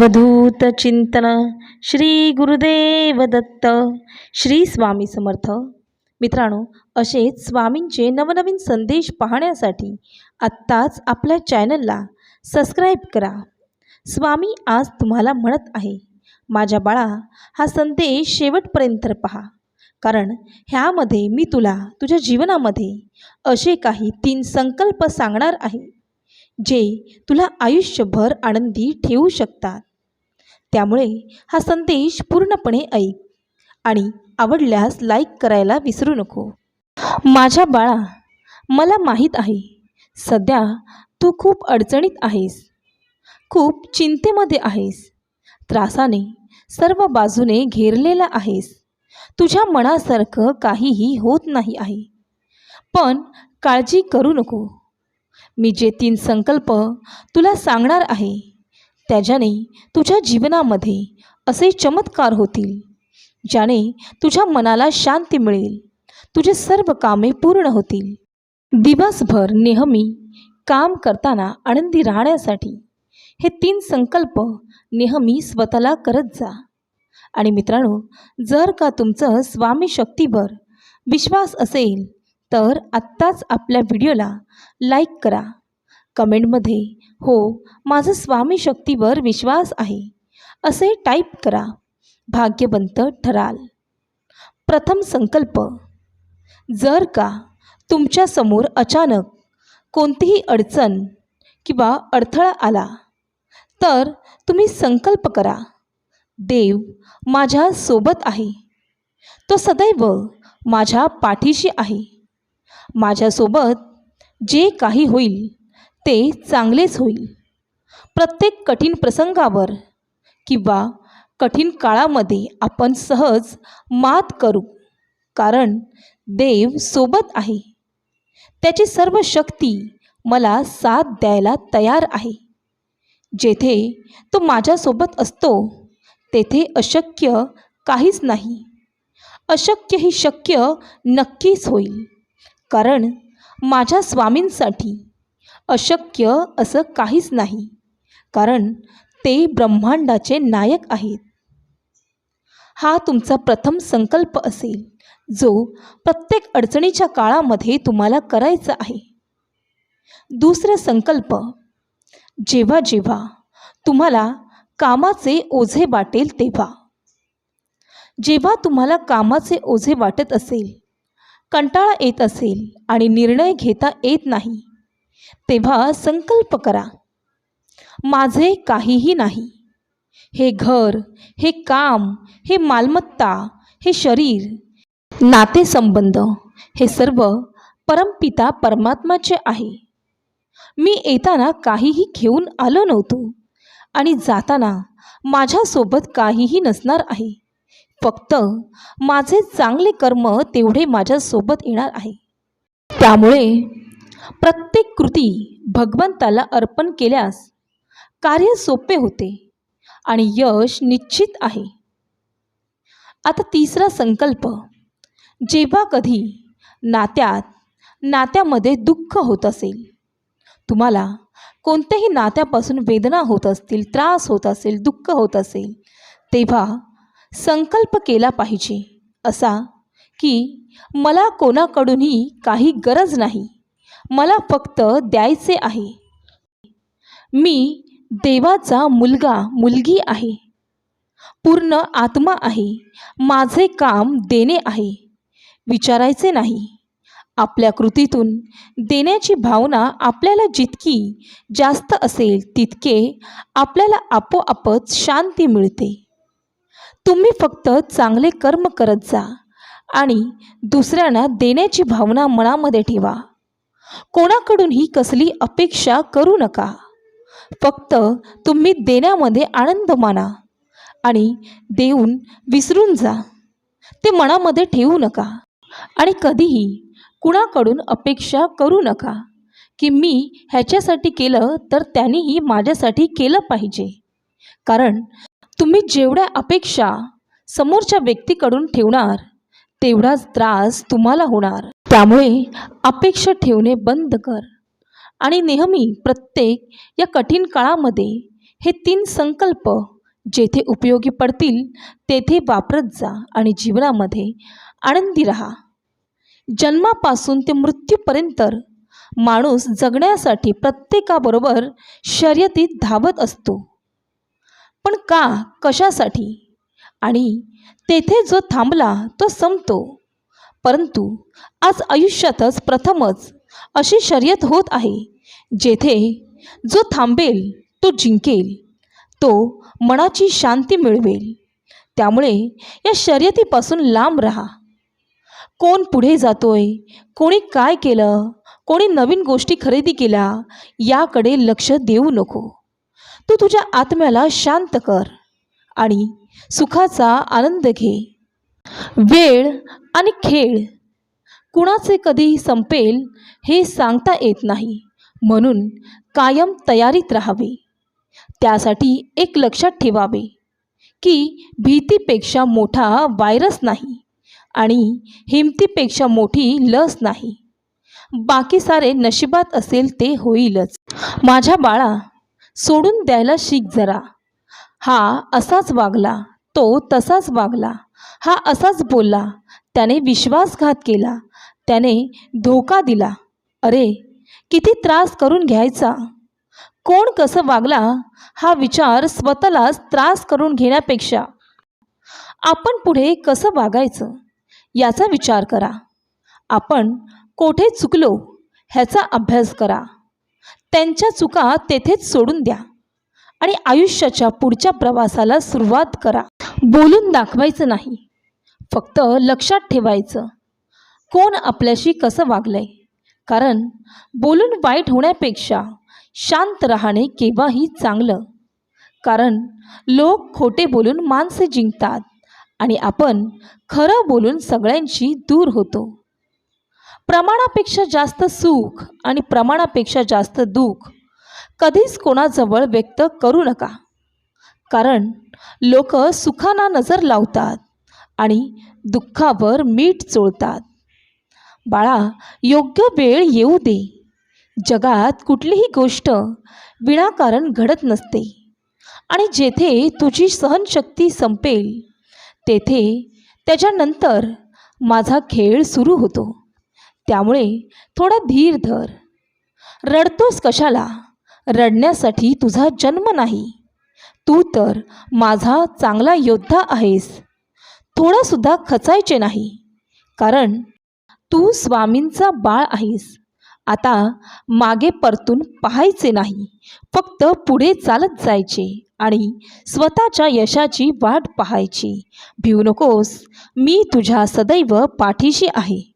अवधूत चिंतन श्री गुरुदेव दत्त श्री स्वामी समर्थ. मित्रांनो असेच स्वामींचे नवनवीन संदेश पाहण्यासाठी आत्ताच आपल्या चॅनलला सबस्क्राईब करा. स्वामी आज तुम्हाला म्हणत आहे माझ्या बाळा हा संदेश शेवटपर्यंत पहा. कारण ह्यामध्ये मी तुला तुझ्या जीवनामध्ये असे काही तीन संकल्प सांगणार आहे जे तुला आयुष्यभर आनंदी ठेवू शकतात. त्यामुळे हा संदेश पूर्णपणे ऐक आणि आवडल्यास लाईक करायला विसरू नको. माझ्या बाळा मला माहीत आहे सध्या तू खूप अडचणीत आहेस. खूप चिंतेमध्ये आहेस. त्रासाने सर्व बाजूने घेरलेला आहेस. तुझ्या मनासारखं काहीही होत नाही आहे. पण काळजी करू नको. मी जे तीन संकल्प तुला सांगणार आहे त्याच्याने तुझ्या जीवनामध्ये असे चमत्कार होतील ज्याने तुझ्या मनाला शांती मिळेल तुझे सर्व कामे पूर्ण होतील. दिवसभर नेहमी काम करताना आनंदी राहण्यासाठी हे तीन संकल्प नेहमी स्वतःला करत जा. आणि मित्रांनो जर का तुमचं स्वामी शक्तीवर विश्वास असेल तर आत्ताच आपल्या व्हिडिओला लाईक करा. कमेंटमध्ये हो माझं स्वामी शक्तीवर विश्वास आहे. असे टाईप करा. भाग्यवंत ठराल. प्रथम संकल्प जर का तुमच्यासमोर अचानक कोणतीही अडचण किंवा अडथळा आला तर तुम्ही संकल्प करा. देव माझ्या सोबत आहे. तो सदैव माझ्या पाठीशी आहे. माझ्यासोबत जे काही होईल ते चांगलेच होईल. प्रत्येक कठीण प्रसंगावर किंवा कठीण काळामध्ये आपण सहज मात करू कारण देव सोबत आहे. त्याची सर्व शक्ती मला साथ द्यायला तयार आहे. जेथे तो माझ्यासोबत असतो तेथे अशक्य काहीच नाही. अशक्य ही शक्य नक्कीच होईल कारण माझ्या स्वामींसाठी अशक्य असं काहीच नाही. कारण ते ब्रह्मांडाचे नायक आहेत. हा तुमचा प्रथम संकल्प असेल जो प्रत्येक अडचणीच्या काळामध्ये तुम्हाला करायचा आहे. दुसरा संकल्प जेव्हा जेव्हा तुम्हाला कामाचे ओझे वाटेल तेव्हा. जेव्हा तुम्हाला कामाचे ओझे वाटत असेल कंटाळा येत असेल आणि निर्णय घेता येत नाही तेव्हा संकल्प करा. माझे काहीही नाही. हे घर हे काम हे मालमत्ता हे शरीर नातेसंबंध हे सर्व परमपिता परमात्माचे आहे. मी येताना काहीही घेऊन आलो नव्हतो आणि जाताना माझ्यासोबत काहीही नसणार आहे. फक्त माझे चांगले कर्म तेवढे माझ्यासोबत येणार आहे. त्यामुळे प्रत्येक कृती भगवंताला अर्पण केल्यास कार्य सोपे होते आणि यश निश्चित आहे. आता तिसरा संकल्प जेव्हा कधी नात्यात नात्यामध्ये दुःख होत असेल तुम्हाला कोणत्याही नात्यापासून वेदना होत असतील त्रास होत असेल दुःख होत असेल तेव्हा संकल्प केला पाहिजे असा की मला कोणाकडूनही काही गरज नाही. मला फक्त द्यायचे आहे. मी देवाचा मुलगा मुलगी आहे. पूर्ण आत्मा आहे. माझे काम देणे आहे. विचारायचे नाही. आपल्या कृतीतून देण्याची भावना आपल्याला जितकी जास्त असेल तितके आपल्याला आपोआपच शांती मिळते. तुम्ही फक्त चांगले कर्म करत जा आणि दुसऱ्यांना देण्याची भावना मनामध्ये ठेवा. कोणाकडूनही कसली अपेक्षा करू नका. फक्त तुम्ही देण्यामध्ये आनंद माना आणि देऊन विसरून जा. ते मनामध्ये ठेवू नका आणि कधीही कुणाकडून अपेक्षा करू नका की मी ह्याच्यासाठी केलं तर त्यांनीही माझ्यासाठी केलं पाहिजे. कारण तुम्ही जेवढ्या अपेक्षा समोरच्या व्यक्तीकडून ठेवणार तेवढाच त्रास तुम्हाला होणार. त्यामुळे अपेक्षा ठेवणे बंद कर. आणि नेहमी प्रत्येक या कठीण काळामध्ये हे तीन संकल्प जेथे उपयोगी पडतील तेथे वापरत जा आणि जीवनामध्ये आनंदी राहा. जन्मापासून ते मृत्यूपर्यंत माणूस जगण्यासाठी प्रत्येकाबरोबर शर्यतीत धावत असतो. पण का कशासाठी? आणि तेथे जो थांबला तो संपतो. परंतु आज आयुष्यातच प्रथमच अशी शर्यत होत आहे जेथे जो थांबेल तो जिंकेल तो मनाची शांती मिळवेल. त्यामुळे या शर्यतीपासून लांब राहा. कोण पुढे जातोय कोणी काय केलं कोणी नवीन गोष्टी खरेदी केल्या याकडे लक्ष देऊ नको. तू तुझ्या आत्म्याला शांत कर आणि सुखाचा आनंद घे. वेळ आणि खेळ कुणाचे कधी संपेल हे सांगता येत नाही म्हणून कायम तयारीत राहावे. त्यासाठी एक लक्षात ठेवावे की भीतीपेक्षा मोठा व्हायरस नाही आणि हिमतीपेक्षा मोठी लस नाही. बाकी सारे नशिबात असेल ते होईलच. माझ्या बाळा सोडून द्यायला शिक जरा. हा असाच वागला तो तसाच वागला हा असाच बोलला त्याने विश्वासघात केला त्याने धोका दिला. अरे किती त्रास करून घ्यायचा? कोण कसं वागला हा विचार स्वतःलाच त्रास करून घेण्यापेक्षा. आपण पुढे कसं वागायचं? याचा विचार करा. आपण कोठे चुकलो ह्याचा अभ्यास करा. त्यांच्या चुका तेथेच सोडून द्या. आणि आयुष्याच्या पुढच्या प्रवासाला सुरुवात करा. बोलून दाखवायचं नाही. फक्त लक्षात ठेवायचं. कोण आपल्याशी कसं वागलंय? कारण बोलून वाईट होण्यापेक्षा शांत राहणे केव्हाही चांगलं. कारण लोक खोटे बोलून माणसे जिंकतात आणि आपण खरं बोलून सगळ्यांशी दूर होतो. प्रमाणापेक्षा जास्त सुख आणि प्रमाणापेक्षा जास्त दुःख कधीच कोणाजवळ व्यक्त करू नका. कारण लोक सुखाना नजर लावतात आणि दुःखावर मीठ चोळतात. बाळा योग्य वेळ येऊ दे. जगात कुठलीही गोष्ट विनाकारण घडत नसते. आणि जेथे तुझी सहनशक्ती संपेल तेथे त्याच्यानंतर माझा खेळ सुरू होतो. त्यामुळे थोडा धीर धर. रडतोस कशाला? रडण्यासाठी तुझा जन्म नाही. तू तर माझा चांगला योद्धा आहेस. थोडासुद्धा खचायचे नाही. कारण तू स्वामींचा बाळ आहेस. आता मागे परतून पाहायचे नाही. फक्त पुढे चालत जायचे आणि स्वतःच्या यशाची वाट पाहायची. भिऊ नकोस. मी तुझ्या सदैव पाठीशी आहे.